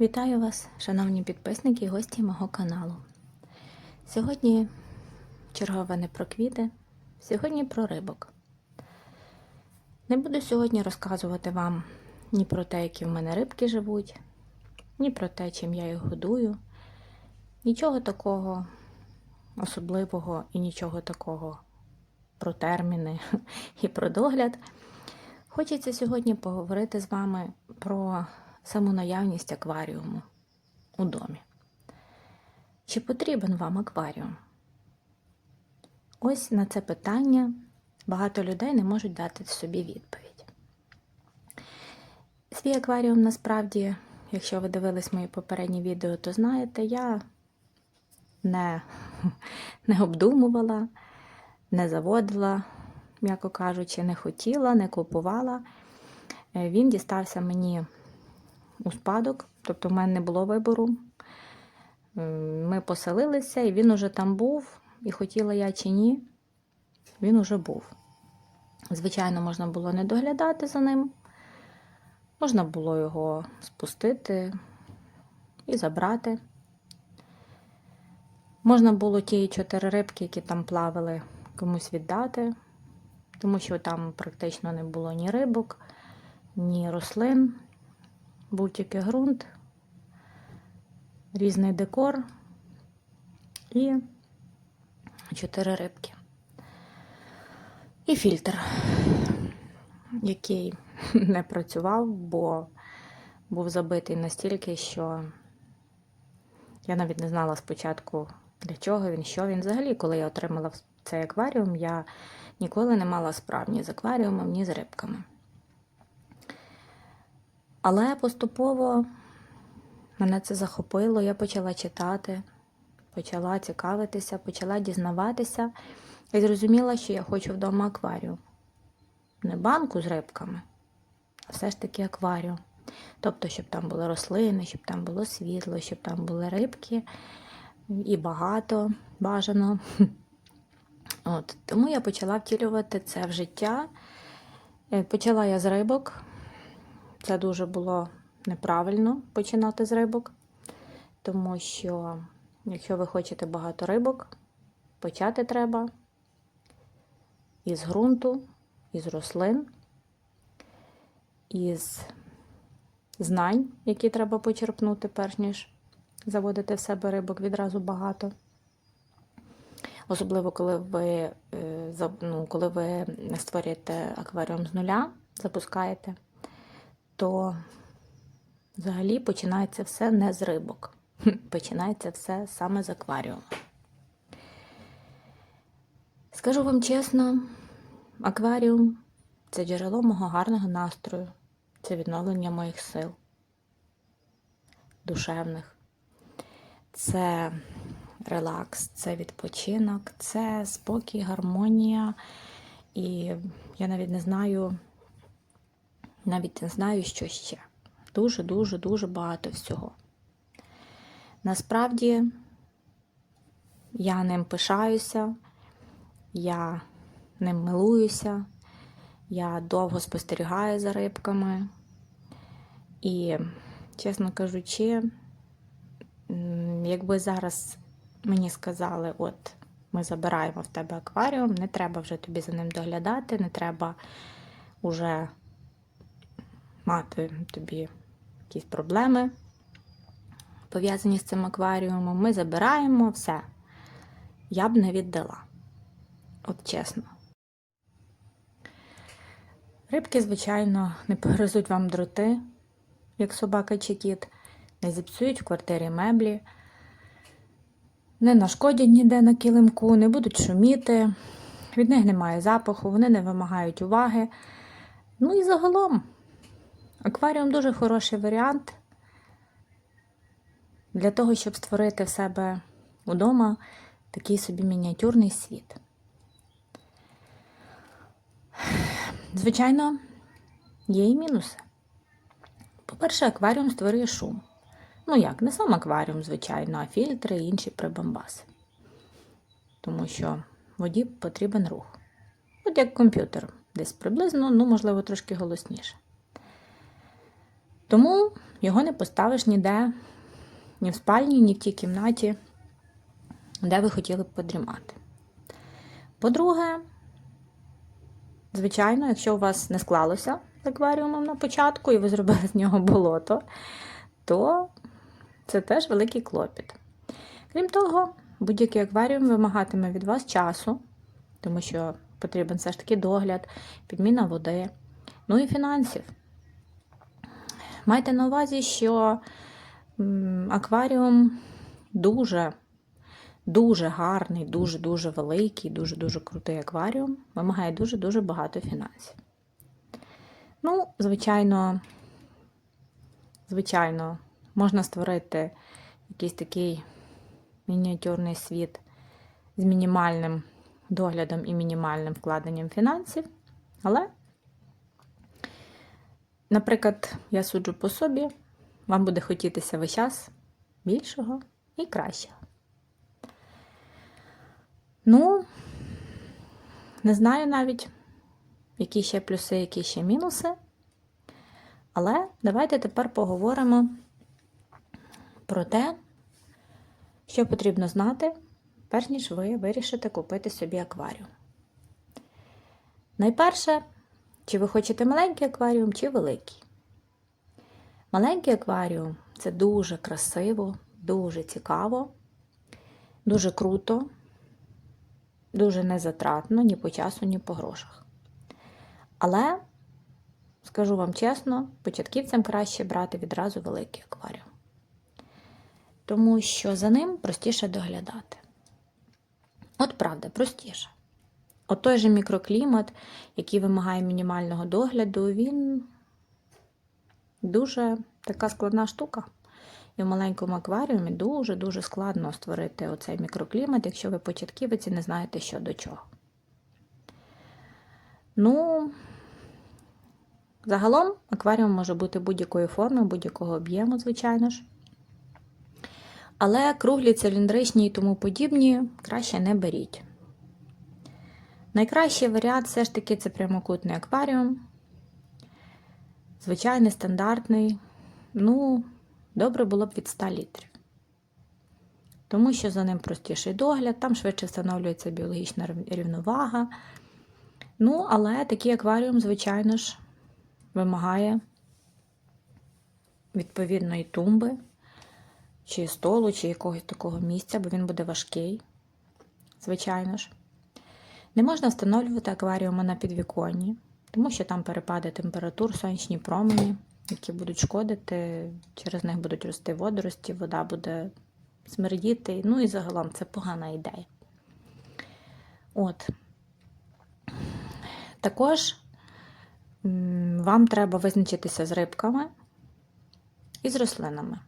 Вітаю вас, шановні підписники і гості мого каналу. Сьогодні чергове не про квіти, сьогодні про рибок. Не буду сьогодні розказувати вам ні про те, які в мене рибки живуть, ні про те, чим я їх годую. Нічого такого особливого і нічого такого про терміни і про догляд. Хочеться сьогодні поговорити з вами про саму наявність акваріуму у домі. Чи потрібен вам акваріум? Ось на це питання багато людей не можуть дати собі відповідь. Свій акваріум насправді, якщо ви дивились мої попередні відео, то знаєте, я не, не обдумувала, не заводила, м'яко кажучи, не хотіла, не купувала. Е, Він дістався мені у спадок, тобто в мене не було вибору. Ми поселилися, і він уже там був, і хотіла я чи ні, він уже був. Звичайно, можна було не доглядати за ним, можна було його спустити і забрати. Можна було ті чотири рибки, які там плавали, комусь віддати, тому що там практично не було ні рибок, ні рослин був тільки ґрунт, різний декор і чотири рибки. І фільтр, який не працював, бо був забитий настільки, що я навіть не знала спочатку, для чого він, що він. Взагалі, коли я отримала цей акваріум, я ніколи не мала справ ні з акваріумом, ні з рибками. Але поступово мене це захопило, я почала читати, почала цікавитися, почала дізнаватися і зрозуміла, що я хочу вдома акваріум. Не банку з рибками, а все ж таки акваріум. Тобто, щоб там були рослини, щоб там було світло, щоб там були рибки і багато бажано. От, Тому я почала втілювати це в життя. Е, Почала я з рибок. Це дуже було неправильно починати з рибок, тому що, якщо ви хочете багато рибок, почати треба із ґрунту, із рослин, із знань, які треба почерпнути, перш ніж заводити в себе рибок відразу багато. Особливо, коли ви, е, ну, коли ви створюєте акваріум з нуля, запускаєте то взагалі починається все не з рибок. Починається все саме з акваріуму. Скажу вам чесно, акваріум це джерело мого гарного настрою, це відновлення моїх сил, душевних, це релакс, це відпочинок, це спокій, гармонія. І я навіть не знаю, навіть не знаю, що ще. Дуже-дуже дуже багато всього. Насправді я ним пишаюся, я ним милуюся, я довго спостерігаю за рибками. І, чесно кажучи, якби зараз мені сказали, от ми забираємо в тебе акваріум, не треба вже тобі за ним доглядати, не треба уже мати тобі якісь проблеми пов'язані з цим акваріумом. Ми забираємо все. Я б не віддала. От чесно. Рибки, звичайно, не погризуть вам дроти, як собака чи кіт, не зіпсують в квартирі меблі, не нашкодять ніде на килимку, не будуть шуміти, від них немає запаху, вони не вимагають уваги. Ну і загалом. Акваріум дуже хороший варіант для того, щоб створити в себе удома такий собі мініатюрний світ. Звичайно, є і мінуси. По-перше, акваріум створює шум. Ну як, не сам акваріум, звичайно, а фільтри і інші прибамбаси. Тому що воді потрібен рух. От як комп'ютер, десь приблизно, ну, можливо, трошки голосніше. Тому його не поставиш ніде, ні в спальні, ні в тій кімнаті, де ви хотіли б подрімати. По-друге, звичайно, якщо у вас не склалося з акваріумом на початку і ви зробили з нього болото, то це теж великий клопіт. Крім того, будь-який акваріум вимагатиме від вас часу, тому що потрібен все ж таки догляд, підміна води, ну і фінансів. Майте на увазі, що акваріум дуже, дуже гарний, дуже-дуже великий, дуже-дуже крутий акваріум, вимагає дуже-дуже багато фінансів. Ну, звичайно, звичайно, можна створити якийсь такий мініатюрний світ з мінімальним доглядом і мінімальним вкладенням фінансів. Але, наприклад, я суджу по собі, вам буде хотітися весь час більшого і кращого. Ну, не знаю навіть, які ще плюси, які ще мінуси. Але давайте тепер поговоримо про те, що потрібно знати, перш ніж ви вирішите купити собі акваріум. Найперше, чи ви хочете маленький акваріум, чи великий. Маленький акваріум це дуже красиво, дуже цікаво, дуже круто, дуже незатратно ні по часу, ні по грошах. Але, скажу вам чесно, початківцям краще брати відразу великий акваріум тому що за ним простіше доглядати. От правда, простіше. От той же мікроклімат, який вимагає мінімального догляду, він дуже така складна штука. І в маленькому акваріумі дуже-дуже складно створити оцей мікроклімат, якщо ви початківець і не знаєте, що до чого. Ну, загалом акваріум може бути будь-якої форми, будь-якого об'єму, звичайно ж. Але круглі, циліндричні і тому подібні краще не беріть. Найкращий варіант все ж таки це прямокутний акваріум. Звичайний, стандартний. Ну, добре було б від 100 літрів. Тому що за ним простіший догляд, там швидше встановлюється біологічна рівновага. Ну, але такий акваріум, звичайно ж, вимагає відповідної тумби чи столу, чи якогось такого місця, бо він буде важкий, звичайно ж. Не можна встановлювати акваріуми на підвіконні, тому що там перепади температур, сонячні промені, які будуть шкодити, через них будуть рости водорості, вода буде смердіти. Ну і загалом це погана ідея. От. Також вам треба визначитися з рибками і з рослинами.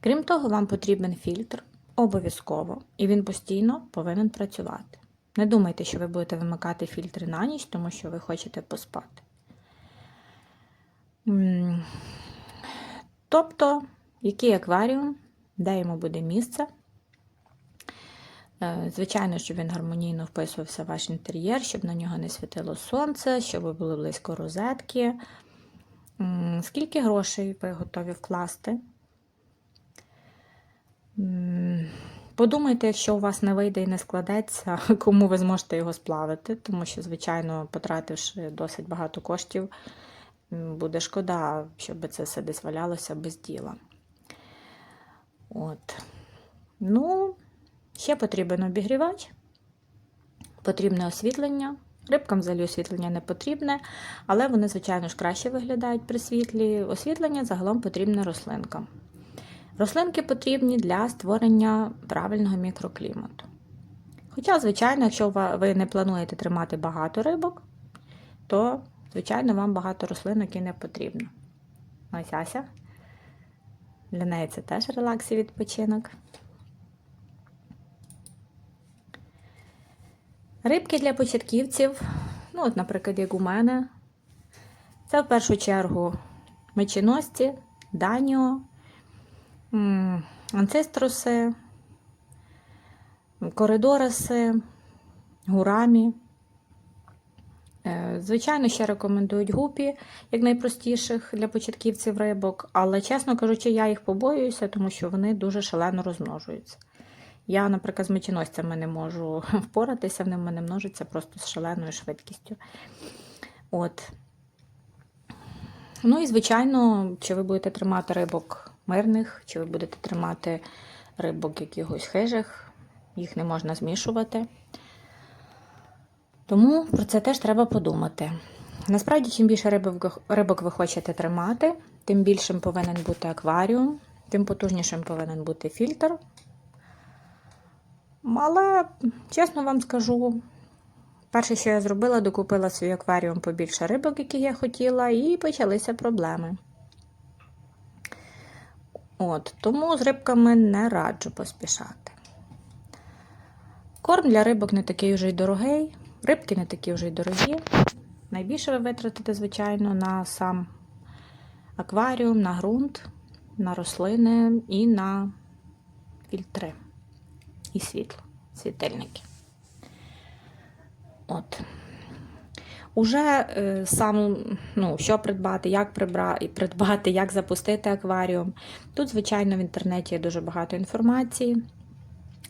Крім того, вам потрібен фільтр обов'язково, і він постійно повинен працювати. Не думайте, що ви будете вимикати фільтри на ніч, тому що ви хочете поспати. Тобто, який акваріум, де йому буде місце. Е, звичайно, щоб він гармонійно вписувався в ваш інтер'єр, щоб на нього не світило сонце, щоб ви були близько розетки. Скільки грошей ви готові вкласти Подумайте, якщо у вас не вийде і не складеться, кому ви зможете його сплавити, тому що, звичайно, потративши досить багато коштів, буде шкода, щоб це все десь валялося без діла. От. Ну, ще потрібен обігрівач, потрібне освітлення. Рибкам взагалі освітлення не потрібне, але вони, звичайно ж, краще виглядають при світлі. Освітлення загалом потрібне рослинкам. Рослинки потрібні для створення правильного мікроклімату. Хоча, звичайно, якщо ви не плануєте тримати багато рибок, то, звичайно, вам багато рослинок і не потрібно. Ось Ася. Для неї це теж релакс і відпочинок. Рибки для початківців, ну, от, наприклад, як у мене, це в першу чергу меченосці, даніо анцестроси, коридораси, гурамі, Е, Звичайно, ще рекомендують гупі, як найпростіших для початківців рибок, але, чесно кажучи, я їх побоююся, тому що вони дуже шалено розмножуються. Я, наприклад, з меченосцями не можу впоратися, вони в мене множаться просто з шаленою швидкістю. От. Ну і, звичайно, чи ви будете тримати рибок мирних, чи ви будете тримати рибок якихось хижих, їх не можна змішувати. Тому про це теж треба подумати. Насправді, чим більше рибок, рибок ви хочете тримати, тим більшим повинен бути акваріум, тим потужнішим повинен бути фільтр. Але, чесно вам скажу, перше, що я зробила, докупила свій акваріум побільше рибок, які я хотіла, і почалися проблеми. От, тому з рибками не раджу поспішати. Корм для рибок не такий вже й дорогий, рибки не такі вже й дорогі. Найбільше ви витратите, звичайно, на сам акваріум, на ґрунт, на рослини і на фільтри і світло, світильники. От. Уже е, сам, ну, що придбати, як придбати, як запустити акваріум. Тут, звичайно, в інтернеті є дуже багато інформації.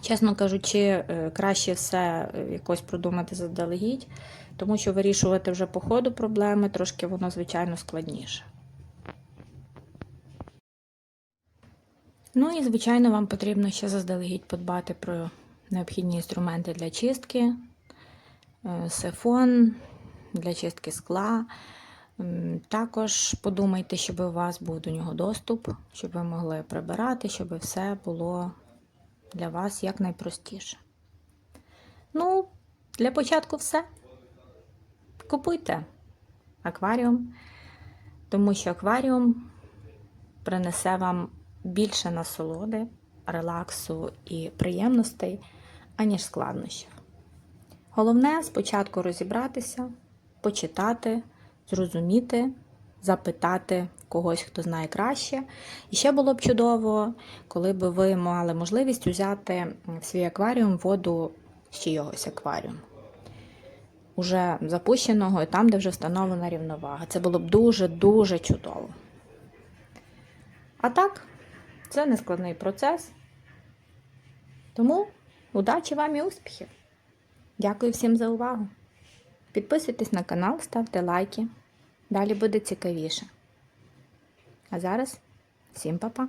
Чесно кажучи, е, краще все е, якось продумати заздалегідь, тому що вирішувати вже по ходу проблеми трошки воно, звичайно, складніше. Ну і, звичайно, вам потрібно ще заздалегідь подбати про необхідні інструменти для чистки, сифон для чистки скла. Також подумайте, щоб у вас був до нього доступ, щоб ви могли прибирати, щоб все було для вас якнайпростіше. Ну, для початку все. Купуйте акваріум, тому що акваріум принесе вам більше насолоди, релаксу і приємностей, аніж складнощів. Головне спочатку розібратися, почитати, зрозуміти, запитати когось, хто знає краще. І ще було б чудово, коли б ви мали можливість взяти в свій акваріум воду з чийогось акваріуму. Уже запущеного і там, де вже встановлена рівновага. Це було б дуже-дуже чудово. А так, це нескладний процес. Тому удачі вам і успіхів! Дякую всім за увагу! Підписуйтесь на канал, ставте лайки. Далі буде цікавіше. А зараз всім па-па!